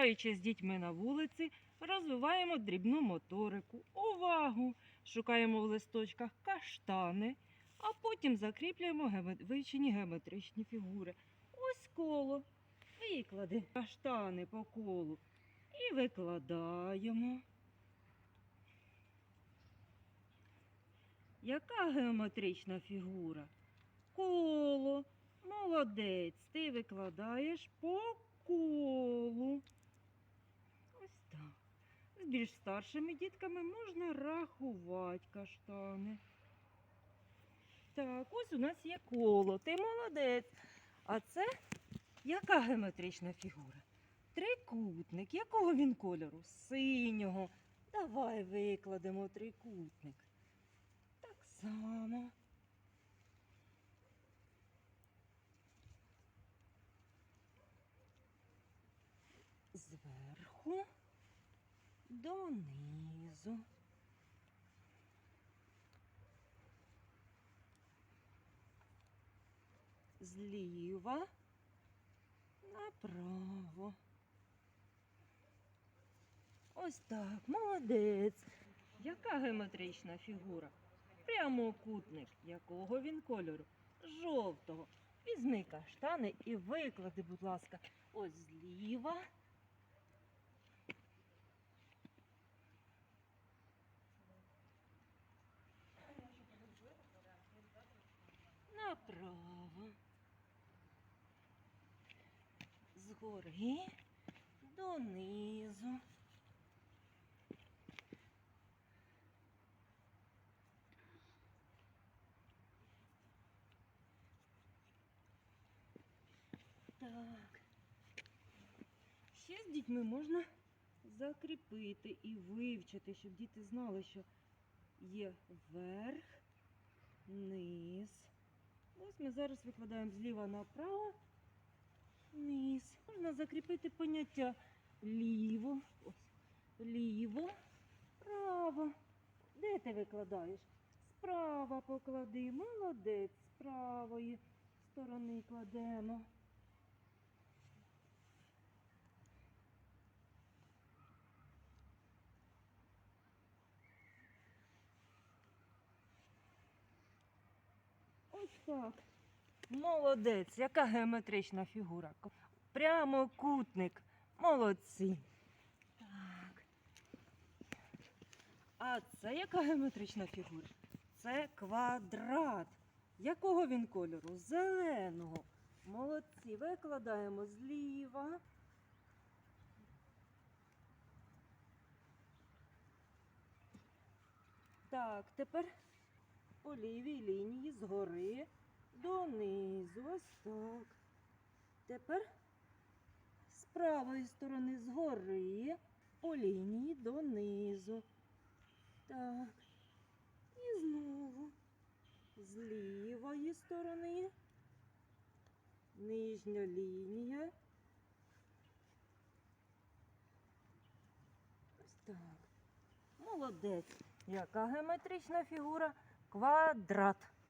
Граючи з дітьми на вулиці, розвиваємо дрібну моторику, увагу, шукаємо в листочках каштани, а потім закріплюємо вивчені геометричні фігури. Ось коло. Виклади каштани по колу і викладаємо. Яка геометрична фігура? Коло. Молодець. Ти викладаєш по колу. Так. З більш старшими дітками можна рахувати каштани. Так, ось у нас є коло. Ти молодець. А це яка геометрична фігура? Трикутник. Якого він кольору? Синього. Давай викладемо трикутник. Так само. Зверху донизу. Зліва направо. Ось так, молодець. Яка геометрична фігура? Прямокутник. Якого він кольору? Жовтого. Візьми каштани і виклади, будь ласка, ось зліва. Направо. Згори донизу. Так. Ще з дітьми можна закріпити і вивчити, щоб діти знали, що є верх, низ. Ось ми зараз викладаємо зліва направо, вниз. Можна закріпити поняття ліво, ось, ліво, право. Де ти викладаєш? Справа поклади. Молодець, з правої сторони кладемо. Так. Молодець, яка геометрична фігура. Прямокутник. Молодці. Так. А це яка геометрична фігура? Це квадрат. Якого він кольору? Зеленого. Молодці. Викладаємо зліва. Так, тепер по лівій лінії згори донизу. Ось так. Тепер з правої сторони згори по лінії донизу. Так. І знову з лівої сторони. Нижня лінія. Ось так. Молодець. Яка геометрична фігура? Квадрат.